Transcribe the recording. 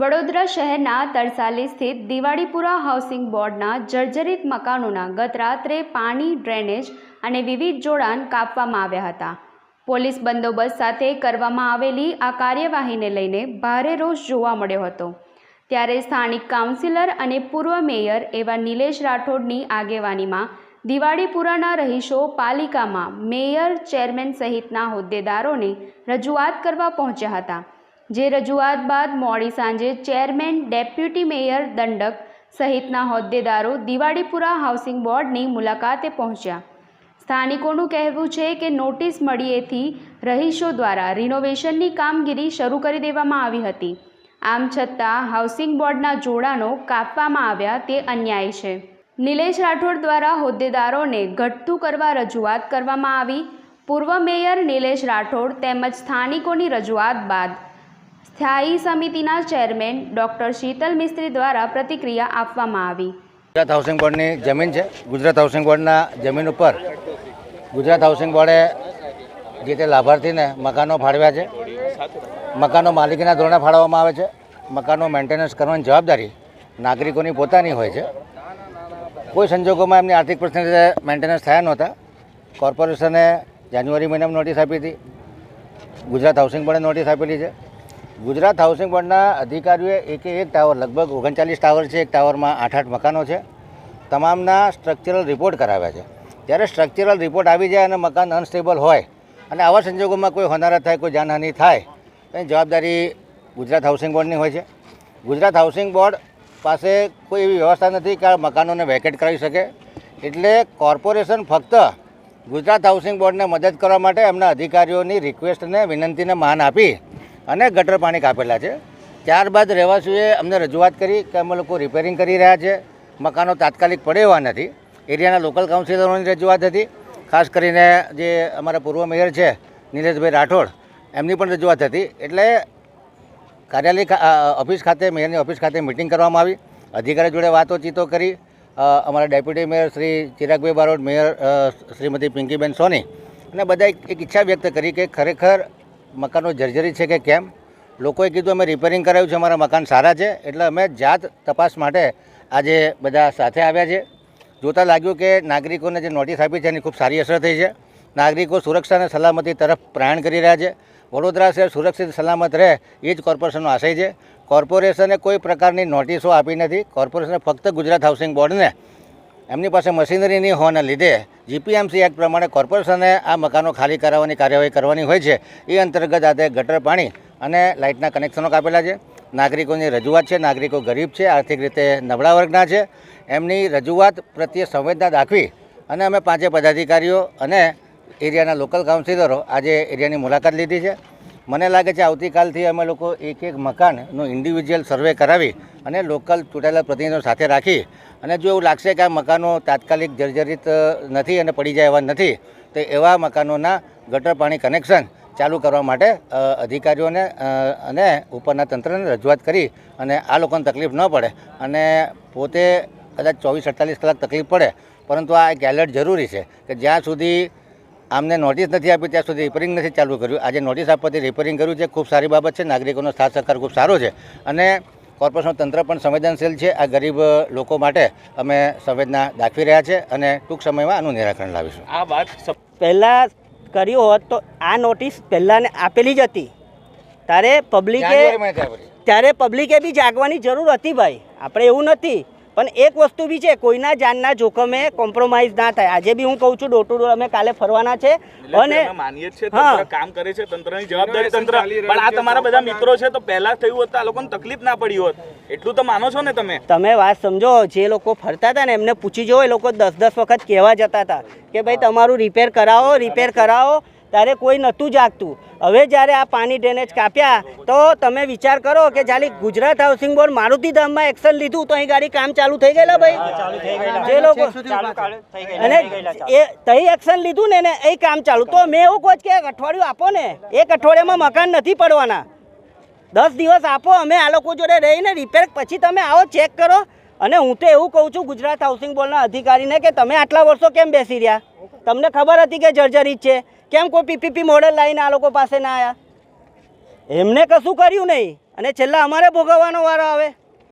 વડોદરા શહેરના તરસાલી સ્થિત દિવાળીપુરા હાઉસિંગ બોર્ડના જર્જરિત મકાનોના ગત રાત્રે પાણી, ડ્રેનેજ અને વિવિધ જોડાણ કાપવામાં આવ્યા હતા. પોલીસ બંદોબસ્ત સાથે કરવામાં આવેલી આ કાર્યવાહીને લઈને ભારે રોષ જોવા મળ્યો હતો. ત્યારે સ્થાનિક કાઉન્સિલર અને પૂર્વ મેયર એવા નિલેશ રાઠોડની આગેવાનીમાં દિવાળીપુરાના રહીશો પાલિકામાં મેયર, ચેરમેન સહિતના હોદ્દેદારોને રજૂઆત કરવા પહોંચ્યા હતા. જે રજૂઆત બાદ મોડી સાંજે ચેરમેન, ડેપ્યુટી મેયર, દંડક સહિતના હોદ્દેદારો દિવાળીપુરા હાઉસિંગ બોર્ડની મુલાકાતે પહોંચ્યા. સ્થાનિકોનું કહેવું છે કે નોટિસ મળીએથી રહીશો દ્વારા રિનોવેશનની કામગીરી શરૂ કરી દેવામાં આવી હતી. આમ છતાં હાઉસિંગ બોર્ડના જોડાણો કાપવામાં આવ્યા તે અન્યાય છે. નિલેશ રાઠોડ દ્વારા હોદ્દેદારોને ઘટતું કરવા રજૂઆત કરવામાં આવી. પૂર્વ મેયર નિલેશ રાઠોડ તેમજ સ્થાનિકોની રજૂઆત બાદ સ્થાયી સમિતિના ચેરમેન ડૉક્ટર શીતલ મિસ્ત્રી દ્વારા પ્રતિક્રિયા આપવામાં આવી. ગુજરાત હાઉસિંગ બોર્ડની જમીન છે. ગુજરાત હાઉસિંગ બોર્ડના જમીન ઉપર ગુજરાત હાઉસિંગ બોર્ડે જે તે લાભાર્થીને મકાનો ફાળવ્યા છે. મકાનો માલિકીના ધોરણે ફાળવવામાં આવે છે. મકાનો મેન્ટેનન્સ કરવાની જવાબદારી નાગરિકોની પોતાની હોય છે. કોઈ સંજોગોમાં એમની આર્થિક પરિસ્થિતિ મેન્ટેનન્સ થયા નહોતા. કોર્પોરેશને જાન્યુઆરી મહિનામાં નોટિસ આપી હતી. ગુજરાત હાઉસિંગ બોર્ડે નોટિસ આપેલી છે. ગુજરાત હાઉસિંગ બોર્ડના અધિકારીઓએ એકે એક ટાવર, લગભગ ઓગણચાલીસ ટાવર છે, એક ટાવરમાં આઠ આઠ મકાનો છે. તમામના સ્ટ્રક્ચરલ રિપોર્ટ કરાવ્યા છે. જ્યારે સ્ટ્રક્ચરલ રિપોર્ટ આવી જાય અને મકાન અનસ્ટેબલ હોય અને આવા સંજોગોમાં કોઈ હોનારત થાય, કોઈ જાનહાનિ થાય એની જવાબદારી ગુજરાત હાઉસિંગ બોર્ડની હોય છે. ગુજરાત હાઉસિંગ બોર્ડ પાસે કોઈ એવી વ્યવસ્થા નથી કે આ મકાનોને વેકેટ કરાવી શકે. એટલે કોર્પોરેશન ફક્ત ગુજરાત હાઉસિંગ બોર્ડને મદદ કરવા માટે એમના અધિકારીઓની રિક્વેસ્ટને વિનંતીને માન આપી અને ગટર પાણી કાપેલા છે. ત્યારબાદ રહેવાસીઓએ અમને રજૂઆત કરી કે અમે લોકો રિપેરિંગ કરી રહ્યા છે. મકાનો તાત્કાલિક પડે એવા નથી. એરિયાના લોકલ કાઉન્સિલરોની રજૂઆત હતી. ખાસ કરીને જે અમારા પૂર્વ મેયર છે, નિલેશભાઈ રાઠોડ, એમની પણ રજૂઆત હતી. એટલે કાર્યાલય ઓફિસ ખાતે, મેયરની ઓફિસ ખાતે મિટિંગ કરવામાં આવી. અધિકારી જોડે વાતોચીતો કરી. અમારા deputy mayor Shri Chiragbhai Barot, mayor Shrimati Pinkiben Soni અને એક એક ઈચ્છા વ્યક્ત કરી કે ખરેખર મકાનો જર્જરી છે કે કેમ? લોકોએ કીધું, અમે રિપેરિંગ કરાવ્યું છે, અમારા મકાન સારા છે. એટલે અમે જાત તપાસ માટે આજે બધા સાથે આવ્યા છે જોતાં લાગ્યું કે નાગરિકોને જે નોટિસ આપી છે, એની ખૂબ સારી અસર થઈ છે. નાગરિકો સુરક્ષા અને સલામતી તરફ પ્રયાણ કરી રહ્યા છે. વડોદરા શહેર સુરક્ષિત સલામત રહે, એ જ કોર્પોરેશનનો આશય છે. કોર્પોરેશને કોઈ પ્રકારની નોટિસો આપી નથી. કોર્પોરેશને ફક્ત ગુજરાત હાઉસિંગ બોર્ડને એમની પાસે મશીનરી નહીં હોવાના લીધે જીપીએમસી એક્ટ પ્રમાણે કોર્પોરેશને આ મકાનો ખાલી કરાવવાની કાર્યવાહી કરવાની હોય છે. એ અંતર્ગત આજે ગટર પાણી અને લાઇટના કનેક્શનો કાપેલા છે. નાગરિકોની રજૂઆત છે, નાગરિકો ગરીબ છે, આર્થિક રીતે નબળા વર્ગના છે. એમની રજૂઆત પ્રત્યે સંવેદના દાખવી અને અમે પાંચે પદાધિકારીઓ અને એરિયાના લોકલ કાઉન્સિલરો આજે એરિયાની મુલાકાત લીધી છે. મને લાગે છે આવતીકાલથી અમે લોકો એક એક મકાનનું ઇન્ડિવિજ્યુઅલ સર્વે કરાવી અને લોકલ ચૂંટાયેલા પ્રતિનિધિઓ સાથે રાખી. અને જો એવું લાગશે કે આ મકાનો તાત્કાલિક જર્જરિત નથી અને પડી જાય એવા નથી, તો એવા મકાનોના ગટર પાણી કનેક્શન ચાલુ કરવા માટે અધિકારીઓને અને ઉપરના તંત્રને રજૂઆત કરી અને આ લોકોને તકલીફ ન પડે. અને પોતે કદાચ ચોવીસ અડતાલીસ કલાક તકલીફ પડે, પરંતુ આ એક એલર્ટ જરૂરી છે કે જ્યાં સુધી આમને નોટિસ નથી આપી ત્યાં સુધી રિપેરિંગ નથી ચાલુ કર્યું. આજે નોટિસ આપવાથી રિપેરિંગ કર્યું છે ખૂબ સારી બાબત છે. નાગરિકોનો સાથ સહકાર ખૂબ સારો છે. અને કોર્પોરેશન તંત્ર પણ સંવેદનશીલ છે. આ ગરીબ લોકો માટે અમે સંવેદના દાખવી રહ્યા છે અને ટૂંક સમયમાં આનું નિરાકરણ લાવીશું. આ વાત પહેલાં કર્યું હોત તો આ નોટિસ પહેલાંને આપેલી જ હતી. તારે પબ્લિકે. ત્યારે પબ્લિકે બી જાગવાની જરૂર હતી ભાઈ. આપણે એવું નથી. પણ એક વસ્તુ બી છે કોઈના જાનના જોખમે કોમ્પ્રોમાઇઝ ના થાય. આજે બી હું કહું છું ડોર ટુ ડોર અમે કાલે ફરવાના છે અને માનીએ છે હા. તંત્ર કામ કરે છે તંત્રની જવાબદારી તંત્ર. પણ આ તમારા બધા મિત્રો છે તો પહેલા થયું હોત તો આ લોકોને તકલીફ ના પડી હોત. એટલું તો માનો છો ને તમે? તમે વાત સમજો જે લોકો ફરતા હતા ને એમને પૂછી જુઓ એ લોકો દસ દસ વખત કહેવા જતા હતા કે ભાઈ તમારું રિપેર કરાવો રિપેર કરાવો. ત્યારે કોઈ નહોતું જાગતું. હવે જ્યારે આ પાણી ડ્રેનેજ કાપ્યા તો તમે વિચાર કરો કે જાલી ગુજરાત હાઉસિંગ બોર્ડ મારુતિધામમાં એક્શન લીધું તો અહીં ગાડી કામ ચાલુ થઈ ગયેલા ભાઈ? જે લોકો અને એ તઈ એક્શન લીધું ને એને એ કામ ચાલુ. તો મેં એવું કહું કે એક અઠવાડિયું આપો ને એક અઠવાડિયામાં મકાન નથી પડવાના. દસ દિવસ આપો અમે આ લોકો જોડે રહીને રિપેર પછી તમે આવો ચેક કરો. અને હું તો એવું કહું છું ગુજરાત હાઉસિંગ બોર્ડના અધિકારીને કે તમે આટલા વર્ષો કેમ બેસી રહ્યા? તમને ખબર હતી કે જર્જરિત છે? કેમ કોઈ પીપીપી મોડલ લાવીને આ લોકો પાસે ના આવ્યા એમને કશું કર્યું નહીં. અને છેલ્લા અમારે ભોગવવાનો વારો આવે.